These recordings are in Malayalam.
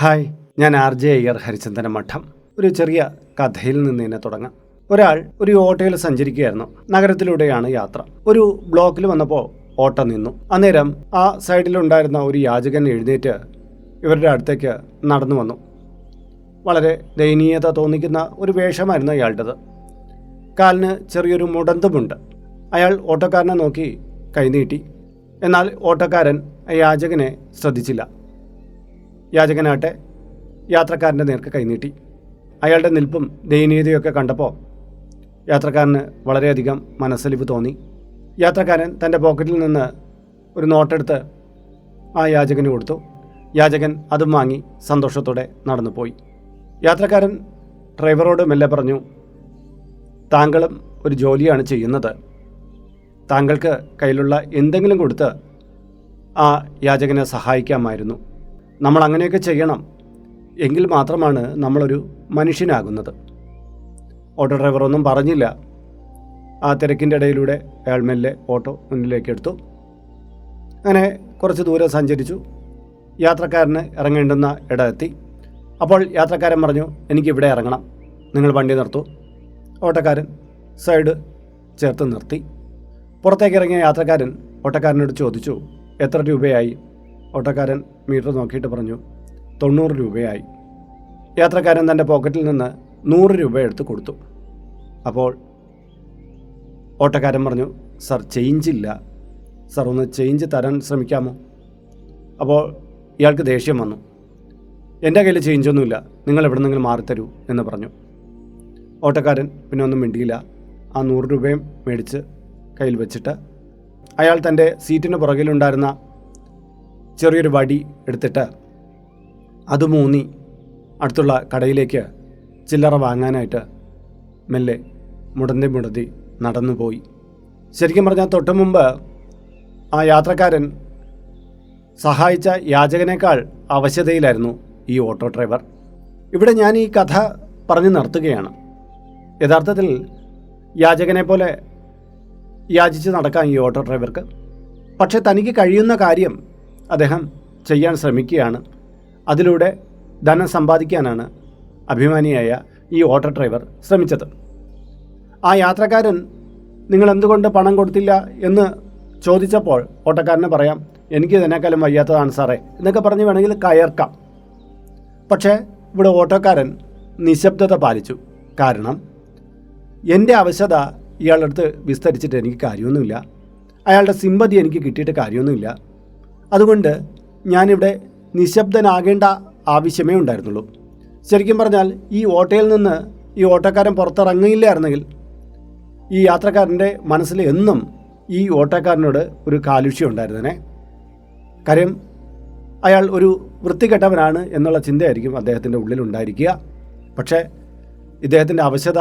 ഹായ് ഞാൻ ആർ ജെ അയ്യർ ഹരിചന്ദന മഠം. ഒരു ചെറിയ കഥയിൽ നിന്ന് തന്നെ തുടങ്ങാം. ഒരാൾ ഒരു ഓട്ടോയിൽ സഞ്ചരിക്കുകയായിരുന്നു. നഗരത്തിലൂടെയാണ് യാത്ര. ഒരു ബ്ലോക്കിൽ വന്നപ്പോൾ ഓട്ടോ നിന്നു. അന്നേരം ആ സൈഡിലുണ്ടായിരുന്ന ഒരു യാചകൻ എഴുന്നേറ്റ് ഇവരുടെ അടുത്തേക്ക് നടന്നു വന്നു. വളരെ ദയനീയത തോന്നിക്കുന്ന ഒരു വേഷമായിരുന്നു അയാളുടേത്. കാലിന് ചെറിയൊരു മുടന്തുമുണ്ട്. അയാൾ ഓട്ടോക്കാരനെ നോക്കി കൈനീട്ടി എന്നാൽ ഓട്ടോക്കാരൻ യാചകനെ ശ്രദ്ധിച്ചില്ല. യാചകനാട്ടെ യാത്രക്കാരന്റെ നേർക്ക് കൈനീട്ടി. അയാളുടെ നിൽപ്പും ദയനീയതയൊക്കെ കണ്ടപ്പോൾ യാത്രക്കാരന് വളരെയധികം മനസ്സലിവ് തോന്നി. യാത്രക്കാരൻ തന്റെ പോക്കറ്റിൽ നിന്ന് ഒരു നോട്ടെടുത്ത് ആ യാചകന് കൊടുത്തു. യാചകൻ അതും വാങ്ങി സന്തോഷത്തോടെ നടന്നു പോയി യാത്രക്കാരൻ ഡ്രൈവറോട് മെല്ലെ പറഞ്ഞു താങ്കളും ഒരു ജോലിയാണ് ചെയ്യുന്നത്. താങ്കൾക്ക് കയ്യിലുള്ള എന്തെങ്കിലും കൊടുത്ത് ആ യാചകനെ സഹായിക്കാമായിരുന്നു. നമ്മൾ അങ്ങനെയൊക്കെ ചെയ്യണം. എങ്കിൽ മാത്രമാണ് നമ്മളൊരു മനുഷ്യനാകുന്നത്. ഓട്ടോ ഡ്രൈവർ ഒന്നും പറഞ്ഞില്ല. ആ തിരക്കിന്റെ ഇടയിലൂടെ അയാൾ മെല്ലെ ഓട്ടോ മുന്നിലേക്ക് എടുത്തു. അങ്ങനെ കുറച്ച് ദൂരം സഞ്ചരിച്ചു. യാത്രക്കാരന് ഇറങ്ങേണ്ടുന്ന ഇടമെത്തി അപ്പോൾ യാത്രക്കാരൻ പറഞ്ഞു എനിക്ക് ഇവിടെ ഇറങ്ങണം. നിങ്ങൾ വണ്ടി നിർത്തൂ. ഓട്ടക്കാരൻ സൈഡ് ചേർത്ത് നിർത്തി. പുറത്തേക്ക് ഇറങ്ങിയ യാത്രക്കാരൻ ഓട്ടക്കാരനോട് ചോദിച്ചു എത്ര രൂപയായി? ഓട്ടക്കാരൻ മീറ്റർ നോക്കിയിട്ട് പറഞ്ഞു തൊണ്ണൂറ് രൂപയായി. യാത്രക്കാരൻ തന്റെ പോക്കറ്റിൽ നിന്ന് നൂറ് രൂപ എടുത്ത് കൊടുത്തു. അപ്പോൾ ഓട്ടക്കാരൻ പറഞ്ഞു സർ ചേഞ്ച് ഇല്ല. സർ ഒന്ന് ചേഞ്ച് തരാൻ ശ്രമിക്കാമോ? അപ്പോൾ ഇയാൾക്ക് ദേഷ്യം വന്നു. എന്റെ കയ്യിൽ ചേഞ്ചൊന്നുമില്ല നിങ്ങൾ എവിടെ നിന്നെങ്കിലും മാറിത്തരൂ എന്ന് പറഞ്ഞു. ഓട്ടക്കാരൻ പിന്നെ ഒന്നും മിണ്ടിയില്ല. ആ നൂറ് രൂപയും മേടിച്ച് കയ്യിൽ വെച്ചിട്ട് അയാൾ തന്റെ സീറ്റിന് പുറകിലുണ്ടായിരുന്ന ചെറിയൊരു വടി എടുത്തിട്ട് അത് മൂന്നി അടുത്തുള്ള കടയിലേക്ക് ചില്ലറ വാങ്ങാനായിട്ട് മെല്ലെ മുടന്തി മുടന്തി നടന്നുപോയി ശരിക്കും പറഞ്ഞാൽ തൊട്ട് മുമ്പ് ആ യാത്രക്കാരൻ സഹായിച്ച യാചകനേക്കാൾ അവശതയിലായിരുന്നു ഈ ഓട്ടോ ഡ്രൈവർ. ഇവിടെ ഞാൻ ഈ കഥ പറഞ്ഞു നിർത്തുകയാണ്. യഥാർത്ഥത്തിൽ യാചകനെ പോലെ യാചിച്ച് നടക്കാം ഈ ഓട്ടോ ഡ്രൈവർക്ക് പക്ഷേ തനിക്ക് കഴിയുന്ന കാര്യം അദ്ദേഹം ചെയ്യാൻ ശ്രമിക്കുകയാണ്. അതിലൂടെ ധനം സമ്പാദിക്കാനാണ് അഭിമാനിയായ ഈ ഓട്ടോ ഡ്രൈവർ ശ്രമിച്ചത്. ആ യാത്രക്കാരൻ നിങ്ങൾ എന്തുകൊണ്ട് പണം കൊടുത്തില്ല? എന്ന് ചോദിച്ചപ്പോൾ ഓട്ടക്കാരന് പറയാം എനിക്ക് ഇതിനേക്കാളും വയ്യാത്തതാണ് സാറേ എന്നൊക്കെ പറഞ്ഞ് വേണമെങ്കിൽ കയർക്കാം. പക്ഷേ ഇവിടെ ഓട്ടോക്കാരൻ നിശബ്ദത പാലിച്ചു. കാരണം എന്റെ അവശത ഇയാളുടെ അടുത്ത് വിസ്തരിച്ചിട്ട് എനിക്ക് കാര്യമൊന്നുമില്ല. അയാളുടെ സിമ്പതി എനിക്ക് കിട്ടിയിട്ട് കാര്യമൊന്നുമില്ല. അതുകൊണ്ട് ഞാനിവിടെ നിശബ്ദനാകേണ്ട ആവശ്യമേ ഉണ്ടായിരുന്നുള്ളൂ. ശരിക്കും പറഞ്ഞാൽ ഈ ഓട്ടോയിൽ നിന്ന് ഈ ഓട്ടോക്കാരൻ പുറത്തിറങ്ങിയില്ലായിരുന്നെങ്കിൽ ഈ യാത്രക്കാരന്റെ മനസ്സിൽ എന്നും ഈ ഓട്ടോക്കാരനോട് ഒരു കാലുഷ്യം ഉണ്ടായിരുന്നേ കാര്യം അയാൾ ഒരു വൃത്തികെട്ടവനാണ് എന്നുള്ള ചിന്തയായിരിക്കും അദ്ദേഹത്തിന്റെ ഉള്ളിലുണ്ടായിരിക്കുക പക്ഷേ ഇദ്ദേഹത്തിന്റെ അവശത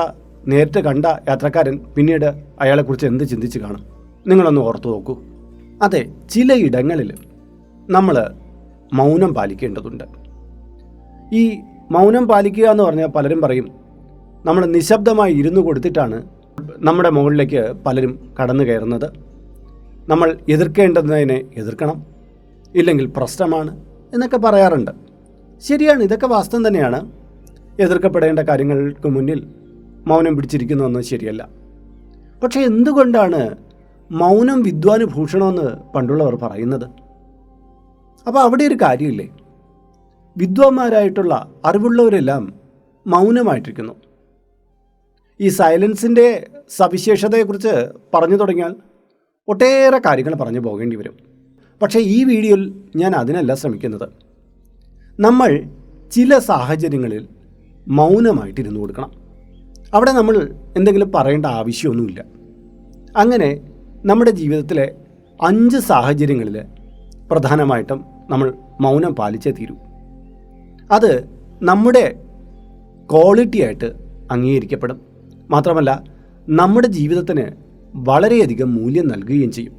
നേരിട്ട് കണ്ട യാത്രക്കാരൻ പിന്നീട് അയാളെക്കുറിച്ച് എന്ത് ചിന്തിച്ച് കാണും? നിങ്ങളൊന്ന് ഓർത്തു നോക്കൂ. അതെ ചിലയിടങ്ങളിൽ നമ്മൾ മൗനം പാലിക്കേണ്ടതുണ്ട്. ഈ മൗനം പാലിക്കുക എന്ന് പറഞ്ഞാൽ പലരും പറയും നമ്മൾ നിശബ്ദമായി ഇരുന്നു കൊടുത്തിട്ടാണ് നമ്മുടെ മുകളിലേക്ക് പലരും കടന്നു കയറുന്നത്. നമ്മൾ എതിർക്കേണ്ടതിനെ എതിർക്കണം ഇല്ലെങ്കിൽ പ്രശ്നമാണ് എന്നൊക്കെ പറയാറുണ്ട്. ശരിയാണ് ഇതൊക്കെ വാസ്തവം തന്നെയാണ്. എതിർക്കപ്പെടേണ്ട കാര്യങ്ങൾക്ക് മുന്നിൽ മൗനം പിടിച്ചിരിക്കുന്നതൊന്നും ശരിയല്ല. പക്ഷേ എന്തുകൊണ്ടാണ് മൗനം വിദ്വാന് ഭൂഷണമെന്ന് പണ്ടുള്ളവർ പറയുന്നത്? അപ്പോൾ അവിടെ ഒരു കാര്യമില്ലേ? വിദ്വാന്മാരായിട്ടുള്ള അറിവുള്ളവരെല്ലാം മൗനമായിട്ടിരിക്കുന്നു. ഈ സൈലൻസിന്റെ സവിശേഷതയെക്കുറിച്ച് പറഞ്ഞു തുടങ്ങിയാൽ ഒട്ടേറെ കാര്യങ്ങൾ പറഞ്ഞു പോകേണ്ടി വരും. പക്ഷേ ഈ വീഡിയോയിൽ ഞാൻ അതിനല്ല ശ്രമിക്കുന്നത്. നമ്മൾ ചില സാഹചര്യങ്ങളിൽ മൗനമായിട്ടിരുന്നു കൊടുക്കണം. അവിടെ നമ്മൾ എന്തെങ്കിലും പറയേണ്ട ആവശ്യമൊന്നുമില്ല. അങ്ങനെ നമ്മുടെ ജീവിതത്തിലെ അഞ്ച് സാഹചര്യങ്ങളിൽ പ്രധാനമായിട്ടും നമ്മൾ മൗനം പാലിച്ചേ തീരൂ. അത് നമ്മുടെ ക്വാളിറ്റി ആയിട്ട് അംഗീകരിക്കപ്പെടും. മാത്രമല്ല നമ്മുടെ ജീവിതത്തിന് വളരെയധികം മൂല്യം നൽകുകയും ചെയ്യും.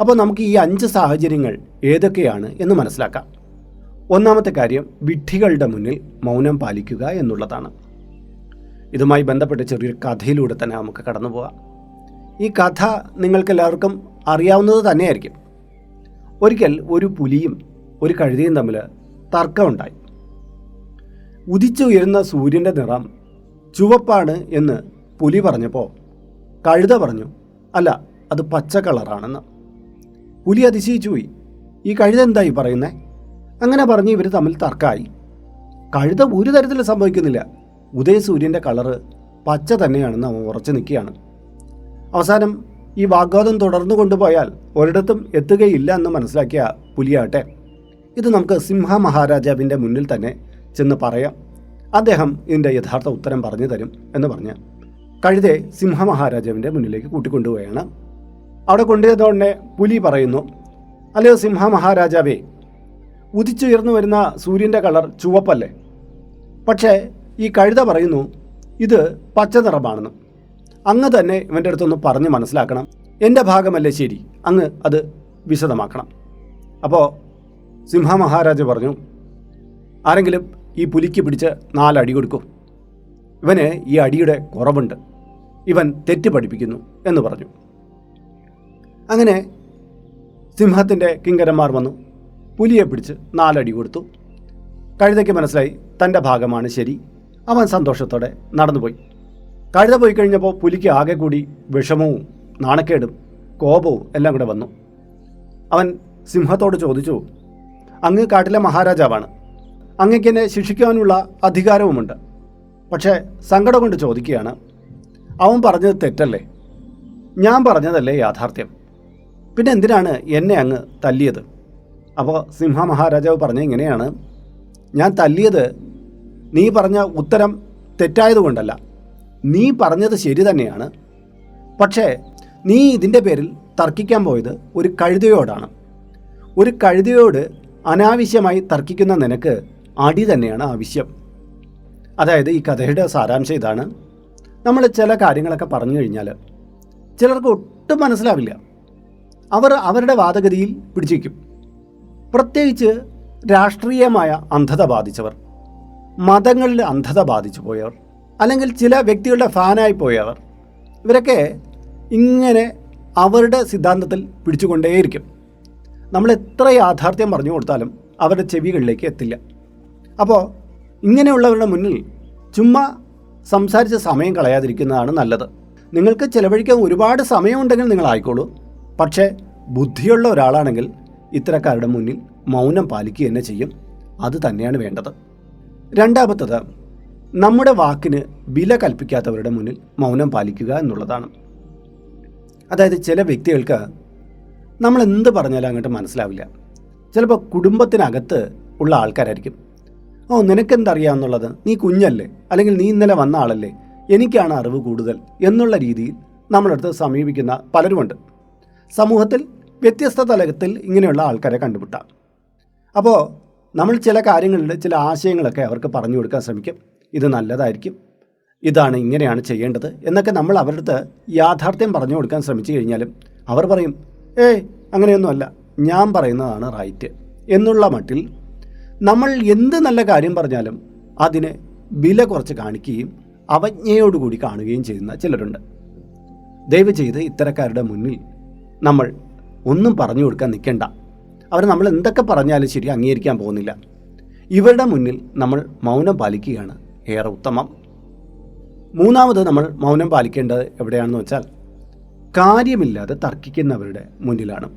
അപ്പോൾ നമുക്ക് ഈ അഞ്ച് സാഹചര്യങ്ങൾ ഏതൊക്കെയാണ് എന്ന് മനസ്സിലാക്കാം. ഒന്നാമത്തെ കാര്യം വിഡ്ഢികളുടെ മുന്നിൽ മൗനം പാലിക്കുക എന്നുള്ളതാണ്. ഇതുമായി ബന്ധപ്പെട്ട ചെറിയൊരു കഥയിലൂടെ തന്നെ നമുക്ക് കടന്നു പോകാം ഈ കഥ നിങ്ങൾക്കെല്ലാവർക്കും അറിയാവുന്നത് തന്നെയായിരിക്കും. ഒരിക്കൽ ഒരു പുലിയും ഒരു കഴുതയും തമ്മിൽ തർക്കമുണ്ടായി. ഉദിച്ചുയരുന്ന സൂര്യന്റെ നിറം ചുവപ്പാണ് എന്ന് പുലി പറഞ്ഞപ്പോൾ കഴുത പറഞ്ഞു അല്ല അത് പച്ച കളറാണെന്ന്. പുലി അതിശയിച്ചു പോയി ഈ കഴുത എന്തായി പറയുന്നേ? അങ്ങനെ പറഞ്ഞ് ഇവർ തമ്മിൽ തർക്കമായി കഴുത ഒരു തരത്തിലും സംഭവിക്കുന്നില്ല. ഉദയസൂര്യന്റെ കളറ് പച്ച തന്നെയാണെന്ന് അവൻ ഉറച്ചു നിൽക്കുകയാണ്. അവസാനം ഈ വാഗ്വാദം തുടർന്നു കൊണ്ടുപോയാൽ ഒരിടത്തും എത്തുകയില്ല എന്ന് മനസ്സിലാക്കിയ പുലിയാട്ടെ ഇത് നമുക്ക് സിംഹ മഹാരാജാവിന്റെ മുന്നിൽ തന്നെ ചെന്ന് പറയാം. അദ്ദേഹം ഇതിന്റെ യഥാർത്ഥ ഉത്തരം പറഞ്ഞു തരും എന്ന് പറഞ്ഞ് കഴുതെ സിംഹ മഹാരാജാവിന്റെ മുന്നിലേക്ക് കൂട്ടിക്കൊണ്ടുപോവുകയാണ് അവിടെ കൊണ്ടുപോയതോടെ പുലി പറയുന്നു അല്ലയോ സിംഹ മഹാരാജാവേ ഉദിച്ചുയർന്നു വരുന്ന സൂര്യന്റെ കളർ ചുവപ്പല്ലേ? പക്ഷേ ഈ കഴുത പറയുന്നു ഇത് പച്ച നിറമാണെന്ന് അങ്ങ് തന്നെ ഇവന്റെ അടുത്തൊന്ന് പറഞ്ഞ് മനസ്സിലാക്കണം. എന്റെ ഭാഗമല്ലേ ശരി? അങ്ങ് അത് വിശദമാക്കണം. അപ്പോൾ സിംഹ മഹാരാജ പറഞ്ഞു ആരെങ്കിലും ഈ പുലിക്ക് പിടിച്ച് നാലടി കൊടുക്കും. ഇവന് ഈ അടിയുടെ കുറവുണ്ട്. ഇവൻ തെറ്റ് പഠിപ്പിക്കുന്നു എന്ന് പറഞ്ഞു. അങ്ങനെ സിംഹത്തിന്റെ കിങ്കരന്മാർ വന്നു. പുലിയെ പിടിച്ച് നാലടി കൊടുത്തു. കഴുതയ്ക്ക് മനസ്സിലായി തന്റെ ഭാഗമാണ് ശരി. അവൻ സന്തോഷത്തോടെ നടന്നുപോയി. കഴുത പോയി കഴിഞ്ഞപ്പോൾ പുലിക്ക് ആകെ കൂടി വിഷമവും നാണക്കേടും കോപവും എല്ലാം കൂടെ വന്നു. അവൻ സിംഹത്തോട് ചോദിച്ചു അങ്ങ് കാട്ടിലെ മഹാരാജാവാണ്. അങ്ങക്ക് എന്നെ ശിക്ഷിക്കാനുള്ള അധികാരവുമുണ്ട്. പക്ഷേ സങ്കടം കൊണ്ട് ചോദിക്കുകയാണ് അവൻ പറഞ്ഞത് തെറ്റല്ലേ? ഞാൻ പറഞ്ഞതല്ലേ യാഥാർത്ഥ്യം? പിന്നെ എന്തിനാണ് എന്നെ അങ്ങ് തല്ലിയത്? അപ്പോൾ സിംഹ മഹാരാജാവ് പറഞ്ഞ ഇങ്ങനെയാണ് ഞാൻ തല്ലിയത് നീ പറഞ്ഞ ഉത്തരം തെറ്റായതുകൊണ്ടല്ല. നീ പറഞ്ഞത് ശരി തന്നെയാണ്. പക്ഷേ നീ ഇതിന്റെ പേരിൽ തർക്കിക്കാൻ പോയത് ഒരു കഴുതയോടാണ്. ഒരു കഴുതയോട് അനാവശ്യമായി തർക്കിക്കുന്ന നിനക്ക് അടി തന്നെയാണ് ആവശ്യം. അതായത് ഈ കഥയുടെ സാരാംശം ഇതാണ്. നമ്മൾ ചില കാര്യങ്ങളൊക്കെ പറഞ്ഞു കഴിഞ്ഞാൽ ചിലർക്ക് ഒട്ടും മനസ്സിലാവില്ല. അവർ അവരുടെ വാദഗതിയിൽ പിടിച്ചിരിക്കും പ്രത്യേകിച്ച് രാഷ്ട്രീയമായ അന്ധത ബാധിച്ചവർ മതങ്ങളിൽ അന്ധത ബാധിച്ചു പോയവർ അല്ലെങ്കിൽ ചില വ്യക്തികളുടെ ഫാനായി പോയവർ ഇവരൊക്കെ ഇങ്ങനെ അവരുടെ സിദ്ധാന്തത്തിൽ പിടിച്ചുകൊണ്ടേയിരിക്കും. നമ്മൾ എത്ര യാഥാർത്ഥ്യം പറഞ്ഞു കൊടുത്താലും അവരുടെ ചെവികളിലേക്ക് എത്തില്ല. അപ്പോൾ ഇങ്ങനെയുള്ളവരുടെ മുന്നിൽ ചുമ്മാ സംസാരിച്ച സമയം കളയാതിരിക്കുന്നതാണ് നല്ലത്. നിങ്ങൾക്ക് ചിലവഴിക്കാൻ ഒരുപാട് സമയമുണ്ടെങ്കിൽ നിങ്ങൾ ആയിക്കോളൂ. പക്ഷേ ബുദ്ധിയുള്ള ഒരാളാണെങ്കിൽ ഇത്തരക്കാരുടെ മുന്നിൽ മൗനം പാലിക്കുക തന്നെ ചെയ്യും. അത് തന്നെയാണ് വേണ്ടത്. രണ്ടാമത്തത് നമ്മുടെ വാക്കിന് വില കൽപ്പിക്കാത്തവരുടെ മുന്നിൽ മൗനം പാലിക്കുക എന്നുള്ളതാണ്. അതായത് ചില വ്യക്തികൾക്ക് നമ്മൾ എന്ത് പറഞ്ഞാലും അങ്ങോട്ട് മനസ്സിലാവില്ല. ചിലപ്പോൾ കുടുംബത്തിനകത്ത് ഉള്ള ആൾക്കാരായിരിക്കും. ഓ നിനക്കെന്തറിയാമെന്നുള്ളത് നീ കുഞ്ഞല്ലേ? അല്ലെങ്കിൽ നീ ഇന്നലെ വന്ന ആളല്ലേ? എനിക്കാണ് അറിവ് കൂടുതൽ എന്നുള്ള രീതിയിൽ നമ്മളടുത്ത് സമീപിക്കുന്ന പലരുമുണ്ട്. സമൂഹത്തിൽ വ്യത്യസ്ത തലത്തിൽ ഇങ്ങനെയുള്ള ആൾക്കാരെ കണ്ടുപിട്ടാം അപ്പോൾ നമ്മൾ ചില കാര്യങ്ങളിൽ ചില ആശയങ്ങളൊക്കെ അവർക്ക് പറഞ്ഞു കൊടുക്കാൻ ശ്രമിക്കും. ഇത് നല്ലതായിരിക്കും. ഇതാണ് ഇങ്ങനെയാണ് ചെയ്യേണ്ടത് എന്നൊക്കെ നമ്മൾ അവരുടെ യാഥാർത്ഥ്യം പറഞ്ഞു കൊടുക്കാൻ ശ്രമിച്ചു കഴിഞ്ഞാലും അവർ പറയും ഏയ് അങ്ങനെയൊന്നുമല്ല. ഞാൻ പറയുന്നതാണ് റൈറ്റ്. എന്നുള്ള മട്ടിൽ നമ്മൾ എന്ത് നല്ല കാര്യം പറഞ്ഞാലും അതിന് വില കുറച്ച് കാണിക്കുകയും അവജ്ഞയോടുകൂടി കാണുകയും ചെയ്യുന്ന ചിലരുണ്ട്. ദയവ് ചെയ്ത് ഇത്തരക്കാരുടെ മുന്നിൽ നമ്മൾ ഒന്നും പറഞ്ഞു കൊടുക്കാൻ നിൽക്കേണ്ട. അവർ നമ്മൾ എന്തൊക്കെ പറഞ്ഞാലും ശരി അംഗീകരിക്കാൻ പോകുന്നില്ല. ഇവരുടെ മുന്നിൽ നമ്മൾ മൗനം പാലിക്കുകയാണ്. ഏറെ ഉത്തമം. മൂന്നാമത് നമ്മൾ മൗനം പാലിക്കേണ്ടത് എവിടെയാണെന്ന് വെച്ചാൽ കാര്യമില്ലാതെ തർക്കിക്കുന്നവരുടെ മുന്നിലാണ്.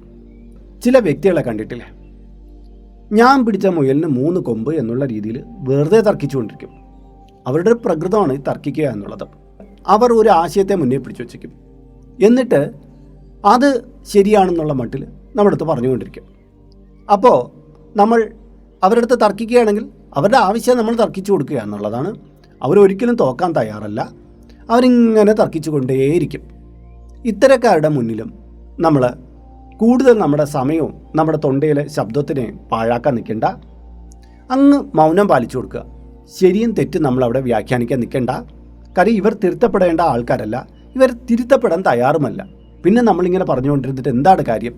ചില വ്യക്തികളെ കണ്ടിട്ടില്ലേ? ഞാൻ പിടിച്ച മുയലിന് മൂന്ന് കൊമ്പ് എന്നുള്ള രീതിയിൽ വെറുതെ തർക്കിച്ചുകൊണ്ടിരിക്കും. അവരുടെ പ്രകൃതമാണ് തർക്കിക്കുക എന്നുള്ളത്. അവർ ഒരു ആശയത്തെ മുന്നേ പിടിച്ചു വച്ചേക്കും എന്നിട്ട് അത് ശരിയാണെന്നുള്ള മട്ടിൽ നമ്മുടെ അടുത്ത് പറഞ്ഞുകൊണ്ടിരിക്കും. അപ്പോൾ നമ്മൾ അവരുടെ അടുത്ത് തർക്കിക്കുകയാണെങ്കിൽ അവരുടെ ആവശ്യം നമ്മൾ തർക്കിച്ചു കൊടുക്കുക എന്നുള്ളതാണ്. അവരൊരിക്കലും തോക്കാൻ തയ്യാറല്ല. അവരിങ്ങനെ തർക്കിച്ചു കൊണ്ടേയിരിക്കും ഇത്തരക്കാരുടെ മുന്നിലും നമ്മൾ കൂടുതൽ നമ്മുടെ സമയവും നമ്മുടെ തൊണ്ടയിലെ ശബ്ദത്തിനെ പാഴാക്കാൻ നിൽക്കേണ്ട. അങ്ങ് മൗനം പാലിച്ചു കൊടുക്കുക. ശരിയും തെറ്റും നമ്മളവിടെ വ്യാഖ്യാനിക്കാൻ നിൽക്കേണ്ട. കാര്യം ഇവർ തിരുത്തപ്പെടേണ്ട ആൾക്കാരല്ല. ഇവർ തിരുത്തപ്പെടാൻ തയ്യാറുമല്ല. പിന്നെ നമ്മളിങ്ങനെ പറഞ്ഞുകൊണ്ടിരുന്നിട്ട് എന്താണ് കാര്യം?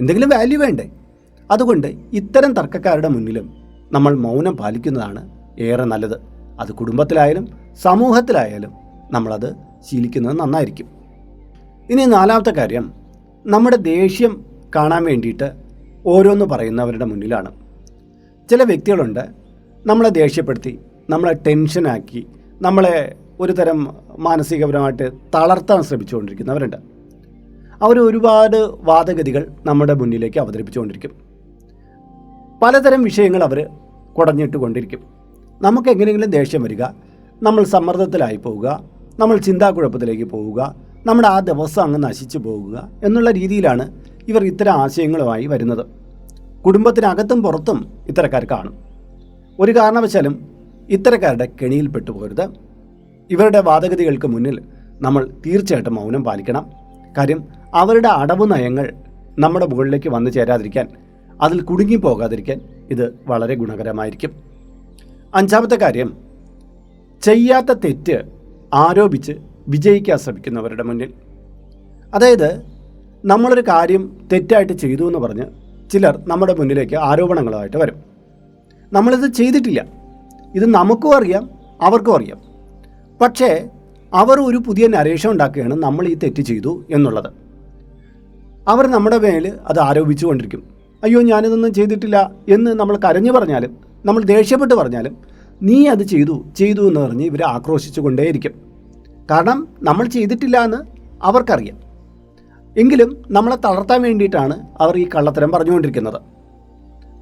എന്തെങ്കിലും വാല്യൂ വേണ്ടേ? അതുകൊണ്ട് ഇത്തരം തർക്കക്കാരുടെ മുന്നിലും നമ്മൾ മൗനം പാലിക്കുന്നതാണ് ഏറെ നല്ലത്. അത് കുടുംബത്തിലായാലും സമൂഹത്തിലായാലും നമ്മളത് ശീലിക്കുന്നത് നന്നായിരിക്കും. ഇനി നാലാമത്തെ കാര്യം നമ്മുടെ ദേഷ്യം കാണാൻ വേണ്ടിയിട്ട് ഓരോന്ന് പറയുന്നവരുടെ മുന്നിലാണ്. ചില വ്യക്തികളുണ്ട് നമ്മളെ ദേഷ്യപ്പെടുത്തി നമ്മളെ ടെൻഷനാക്കി നമ്മളെ ഒരു തരം മാനസികപരമായിട്ട് തളർത്താൻ ശ്രമിച്ചുകൊണ്ടിരിക്കുന്നവരുണ്ട്. അവർ ഒരുപാട് വാദഗതികൾ നമ്മുടെ മുന്നിലേക്ക് അവതരിപ്പിച്ചുകൊണ്ടിരിക്കും. പലതരം വിഷയങ്ങൾ അവർ കുടഞ്ഞിട്ട് കൊണ്ടിരിക്കും നമുക്ക് എങ്ങനെയെങ്കിലും ദേഷ്യം വരിക നമ്മൾ സമ്മർദ്ദത്തിലായി പോവുക നമ്മൾ ചിന്താക്കുഴപ്പത്തിലേക്ക് പോവുക നമ്മുടെ ആ ദിവസം അങ്ങ് നശിച്ചു പോകുക എന്നുള്ള രീതിയിലാണ് ഇവർ ഇത്തരം ആശയങ്ങളുമായി വരുന്നത്. കുടുംബത്തിനകത്തും പുറത്തും ഇത്തരക്കാർ കാണും. ഒരു കാരണവശാലും ഇത്തരക്കാരുടെ കെണിയിൽപ്പെട്ടു പോരുത് ഇവരുടെ വാദഗതികൾക്ക് മുന്നിൽ നമ്മൾ തീർച്ചയായിട്ടും മൗനം പാലിക്കണം. കാര്യം അവരുടെ അടവ് നയങ്ങൾ നമ്മുടെ മുകളിലേക്ക് വന്നു ചേരാതിരിക്കാൻ അതിൽ കുടുങ്ങിപ്പോകാതിരിക്കാൻ ഇത് വളരെ ഗുണകരമായിരിക്കും. അഞ്ചാമത്തെ കാര്യം ചെയ്യാത്ത തെറ്റ് ആരോപിച്ച് വിജയിക്കാൻ ശ്രമിക്കുന്നവരുടെ മുന്നിൽ. അതായത് നമ്മളൊരു കാര്യം തെറ്റായിട്ട് ചെയ്തു എന്ന് പറഞ്ഞ് ചിലർ നമ്മുടെ മുന്നിലേക്ക് ആരോപണങ്ങളുമായിട്ട് വരും. നമ്മളിത് ചെയ്തിട്ടില്ല. ഇത് നമുക്കും അറിയാം അവർക്കും അറിയാം. പക്ഷേ അവർ ഒരു പുതിയ നരേഷൻ ഉണ്ടാക്കുകയാണ് നമ്മൾ ഈ തെറ്റ് ചെയ്തു എന്നുള്ളത്. അവർ നമ്മുടെ മേൽ അത് ആരോപിച്ചു കൊണ്ടിരിക്കും അയ്യോ ഞാനിതൊന്നും ചെയ്തിട്ടില്ല എന്ന് നമ്മൾ കരഞ്ഞു പറഞ്ഞാലും നമ്മൾ ദേഷ്യപ്പെട്ട് പറഞ്ഞാലും നീ അത് ചെയ്തു ചെയ്തു എന്ന് പറഞ്ഞ് ഇവർ ആക്രോശിച്ചു കൊണ്ടേയിരിക്കും. കാരണം നമ്മൾ ചെയ്തിട്ടില്ല എന്ന് അവർക്കറിയാം. എങ്കിലും നമ്മളെ തളർത്താൻ വേണ്ടിയിട്ടാണ് അവർ ഈ കള്ളത്തരം പറഞ്ഞുകൊണ്ടിരിക്കുന്നത്.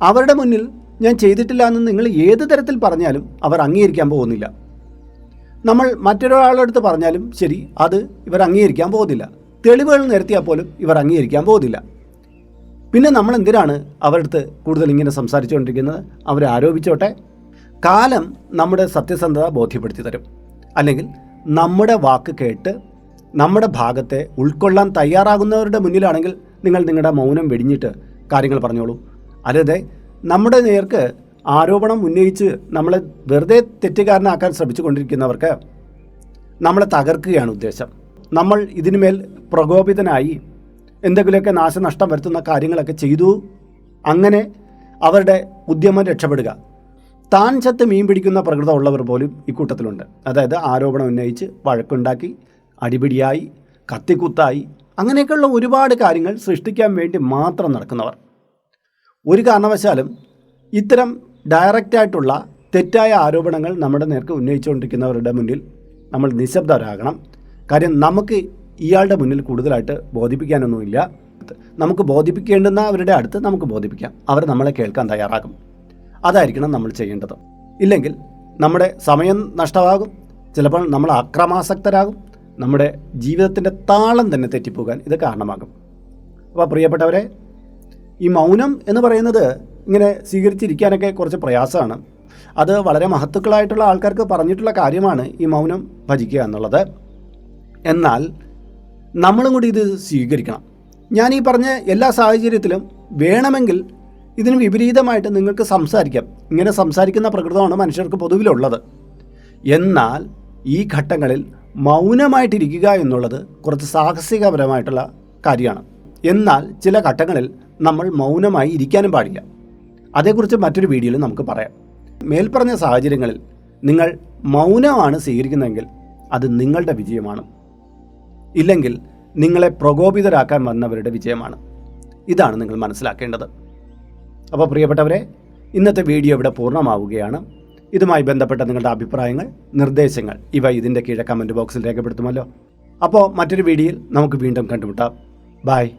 അവരുടെ മുന്നിൽ ഞാൻ ചെയ്തിട്ടില്ല എന്ന് നിങ്ങൾ ഏത് തരത്തിൽ പറഞ്ഞാലും അവർ അംഗീകരിക്കാൻ പോകുന്നില്ല. നമ്മൾ മറ്റൊരാളുടെ അടുത്ത് പറഞ്ഞാലും ശരി അത് ഇവർ അംഗീകരിക്കാൻ പോകുന്നില്ല. തെളിവുകൾ നിരത്തിയാൽ പോലും ഇവർ അംഗീകരിക്കാൻ പോകുന്നില്ല. പിന്നെ നമ്മൾ എന്തിനാണ് അവരുടെ അടുത്ത് കൂടുതൽ ഇങ്ങനെ സംസാരിച്ചുകൊണ്ടിരിക്കുന്നത്? അവരെ ആരോപിച്ചോട്ടെ? കാലം നമ്മുടെ സത്യസന്ധത ബോധ്യപ്പെടുത്തി തരും. അല്ലെങ്കിൽ നമ്മുടെ വാക്ക് കേട്ട് നമ്മുടെ ഭാഗത്തെ ഉൾക്കൊള്ളാൻ തയ്യാറാകുന്നവരുടെ മുന്നിലാണെങ്കിൽ നിങ്ങൾ നിങ്ങളുടെ മൗനം വെടിഞ്ഞിട്ട് കാര്യങ്ങൾ പറഞ്ഞോളൂ. അല്ലാതെ നമ്മുടെ നേർക്ക് ആരോപണം ഉന്നയിച്ച് നമ്മളെ വെറുതെ തെറ്റുകാരനാക്കാൻ ശ്രമിച്ചുകൊണ്ടിരിക്കുന്നവർക്ക് നമ്മളെ തകർക്കുകയാണ് ഉദ്ദേശം. നമ്മൾ ഇതിനുമേൽ പ്രകോപിതനായി എന്തെങ്കിലുമൊക്കെ നാശനഷ്ടം വരുത്തുന്ന കാര്യങ്ങളൊക്കെ ചെയ്തു. അങ്ങനെ അവരുടെ ഉദ്യമം രക്ഷപ്പെടുക. താൻ ചത്ത് മീൻ പിടിക്കുന്ന പ്രകൃതമുള്ളവർ പോലും ഇക്കൂട്ടത്തിലുണ്ട് അതായത് ആരോപണം ഉന്നയിച്ച് വഴക്കുണ്ടാക്കി അടിപിടിയായി കത്തിക്കുത്തായി അങ്ങനെയൊക്കെയുള്ള ഒരുപാട് കാര്യങ്ങൾ സൃഷ്ടിക്കാൻ വേണ്ടി മാത്രം നടക്കുന്നവർ. ഒരു കാരണവശാലും ഇത്തരം ഡയറക്റ്റായിട്ടുള്ള തെറ്റായ ആരോപണങ്ങൾ നമ്മുടെ നേർക്ക് ഉന്നയിച്ചുകൊണ്ടിരിക്കുന്നവരുടെ മുന്നിൽ നമ്മൾ നിശബ്ദരാകണം. കാര്യം നമുക്ക് ഇയാളുടെ മുന്നിൽ കൂടുതലായിട്ട് ബോധിപ്പിക്കാനൊന്നുമില്ല. നമുക്ക് ബോധിപ്പിക്കേണ്ടുന്ന അവരുടെ അടുത്ത് നമുക്ക് ബോധിപ്പിക്കാം. അവർ നമ്മളെ കേൾക്കാൻ തയ്യാറാകും. അതായിരിക്കണം നമ്മൾ ചെയ്യേണ്ടത്. ഇല്ലെങ്കിൽ നമ്മുടെ സമയം നഷ്ടമാകും. ചിലപ്പോൾ നമ്മൾ അക്രമാസക്തരാകും. നമ്മുടെ ജീവിതത്തിന്റെ താളം തന്നെ തെറ്റിപ്പോകാൻ ഇത് കാരണമാകും. അപ്പോൾ പ്രിയപ്പെട്ടവരെ ഈ മൗനം എന്ന് പറയുന്നത് ഇങ്ങനെ സ്വീകരിച്ചിരിക്കാനൊക്കെ കുറച്ച് പ്രയാസമാണ്. അത് വളരെ മഹത്തുക്കളായിട്ടുള്ള ആൾക്കാർക്ക് പറഞ്ഞിട്ടുള്ള കാര്യമാണ് ഈ മൗനം ഭജിക്കുക എന്നുള്ളത്. എന്നാൽ നമ്മളും കൂടി ഇത് സ്വീകരിക്കണം. ഞാൻ ഈ പറഞ്ഞ എല്ലാ സാഹചര്യത്തിലും വേണമെങ്കിൽ ഇതിന് വിപരീതമായിട്ട് നിങ്ങൾക്ക് സംസാരിക്കാം. ഇങ്ങനെ സംസാരിക്കുന്ന പ്രകൃതമാണ് മനുഷ്യർക്ക് പൊതുവിലുള്ളത്. എന്നാൽ ഈ ഘട്ടങ്ങളിൽ മൗനമായിട്ടിരിക്കുക എന്നുള്ളത് കുറച്ച് സാഹസികപരമായിട്ടുള്ള കാര്യമാണ്. എന്നാൽ ചില ഘട്ടങ്ങളിൽ നമ്മൾ മൗനമായി ഇരിക്കാനും പാടില്ല. അതേക്കുറിച്ച് മറ്റൊരു വീഡിയോയിൽ നമുക്ക് പറയാം. മേൽപ്പറഞ്ഞ സാഹചര്യങ്ങളിൽ നിങ്ങൾ മൗനമാണ് സ്വീകരിക്കുന്നതെങ്കിൽ അത് നിങ്ങളുടെ വിജയമാണ്. ഇല്ലെങ്കിൽ നിങ്ങളെ പ്രകോപിതരാക്കാൻ വന്നവരുടെ വിജയമാണ്. ഇതാണ് നിങ്ങൾ മനസ്സിലാക്കേണ്ടത്. അപ്പോൾ പ്രിയപ്പെട്ടവരെ ഇന്നത്തെ വീഡിയോ ഇവിടെ പൂർണമാവുകയാണ്. ഇതുമായി ബന്ധപ്പെട്ട നിങ്ങളുടെ അഭിപ്രായങ്ങൾ നിർദ്ദേശങ്ങൾ ഇവ ഇതിന്റെ കീഴെ കമന്റ് ബോക്സിൽ രേഖപ്പെടുത്തുമല്ലോ. അപ്പോൾ മറ്റൊരു വീഡിയോയിൽ നമുക്ക് വീണ്ടും കണ്ടുമുട്ടാം. ബായ്